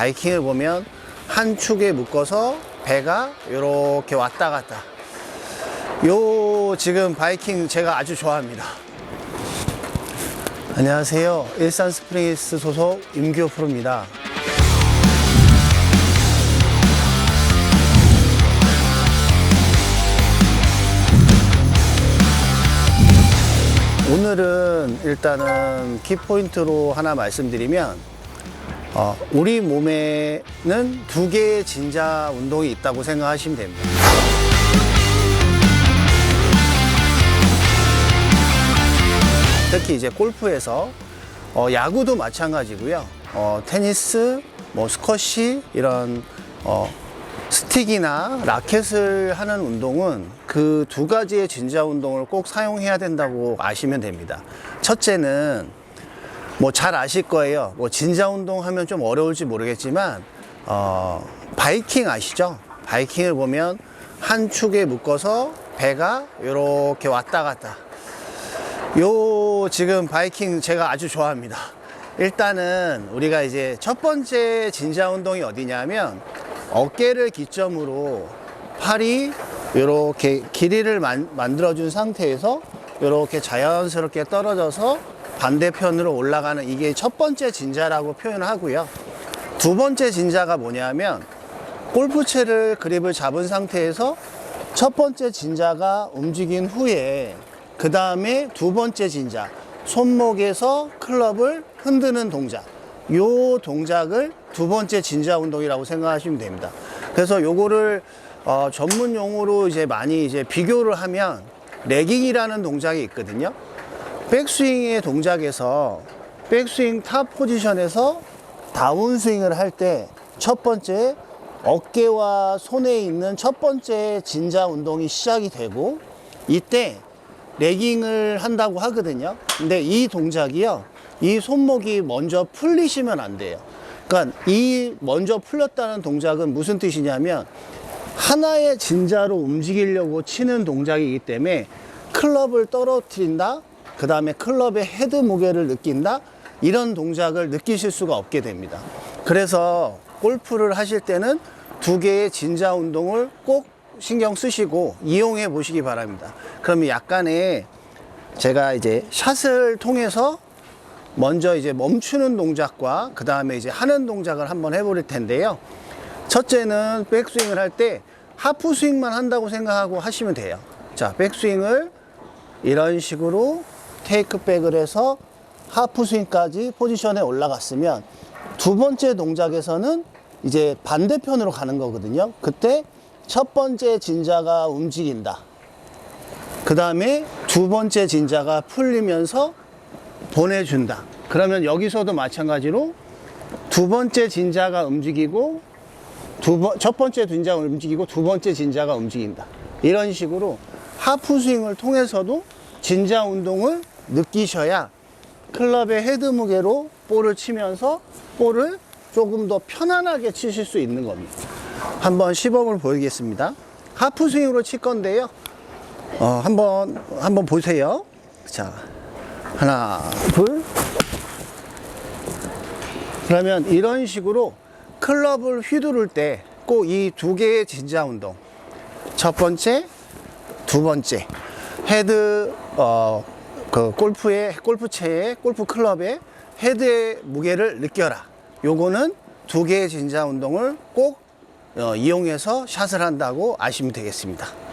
바이킹을 보면 한 축에 묶어서 배가 이렇게 왔다 갔다. 요 지금 바이킹 제가 아주 좋아합니다. 안녕하세요. 일산 스프링스 소속 임규호 프로입니다. 오늘은 일단은 키포인트로 하나 말씀드리면 어, 우리 몸에는 두 개의 진자 운동이 있다고 생각하시면 됩니다. 특히 이제 골프에서 어, 야구도 마찬가지고요. 어, 테니스, 뭐 스쿼시 이런 어, 스틱이나 라켓을 하는 운동은 그 두 가지의 진자 운동을 꼭 사용해야 된다고 아시면 됩니다. 첫째는 뭐 잘 아실 거예요. 뭐 진자 운동 하면 좀 어려울지 모르겠지만 어, 바이킹 아시죠? 바이킹을 보면 한 축에 묶어서 배가 이렇게 왔다 갔다. 요 지금 바이킹 제가 아주 좋아합니다. 일단은 우리가 이제 첫 번째 진자 운동이 어디냐면 어깨를 기점으로 팔이 이렇게 길이를 만, 만들어준 상태에서 이렇게 자연스럽게 떨어져서 반대편으로 올라가는 이게 첫 번째 진자라고 표현을 하고요. 두 번째 진자가 뭐냐면 골프채를 그립을 잡은 상태에서 첫 번째 진자가 움직인 후에 그 다음에 두 번째 진자 손목에서 클럽을 흔드는 동작 요 동작을 두 번째 진자 운동이라고 생각하시면 됩니다. 그래서 요거를 어, 전문 용어로 이제 많이 이제 비교를 하면 레깅이라는 동작이 있거든요. 백스윙의 동작에서 백스윙 탑 포지션에서 다운스윙을 할 때 첫 번째 어깨와 손에 있는 첫 번째 진자 운동이 시작이 되고 이때 레깅을 한다고 하거든요. 근데 이 동작이요. 이 손목이 먼저 풀리시면 안 돼요. 그러니까 이 먼저 풀렸다는 동작은 무슨 뜻이냐면 하나의 진자로 움직이려고 치는 동작이기 때문에 클럽을 떨어뜨린다. 그 다음에 클럽의 헤드 무게를 느낀다. 이런 동작을 느끼실 수가 없게 됩니다. 그래서 골프를 하실 때는 두 개의 진자 운동을 꼭 신경 쓰시고 이용해 보시기 바랍니다. 그러면 약간의 제가 이제 샷을 통해서 먼저 이제 멈추는 동작과 그 다음에 이제 하는 동작을 한번 해볼 텐데요. 첫째는 백스윙을 할 때 하프 스윙만 한다고 생각하고 하시면 돼요. 자, 백스윙을 이런 식으로 테이크백을 해서 하프 스윙까지 포지션에 올라갔으면 두 번째 동작에서는 이제 반대편으로 가는 거거든요. 그때 첫 번째 진자가 움직인다. 그 다음에 두 번째 진자가 풀리면서 보내준다. 그러면 여기서도 마찬가지로 두 번째 진자가 움직이고 두 번, 첫 번째 진자가 움직이고 두 번째 진자가 움직인다. 이런 식으로 하프 스윙을 통해서도 진자 운동을 느끼셔야 클럽의 헤드 무게로 볼을 치면서 볼을 조금 더 편안하게 치실 수 있는 겁니다. 한번 시범을 보이겠습니다. 하프 스윙으로 칠 건데요. 어, 한번 한번 보세요. 자, 하나, 둘. 그러면 이런 식으로 클럽을 휘두를 때 꼭 이 두 개의 진자 운동. 첫 번째, 두 번째. 헤드 어 그 골프의 골프채의 골프 클럽의 헤드의 무게를 느껴라. 요거는 두 개의 진자 운동을 꼭 어, 이용해서 샷을 한다고 아시면 되겠습니다.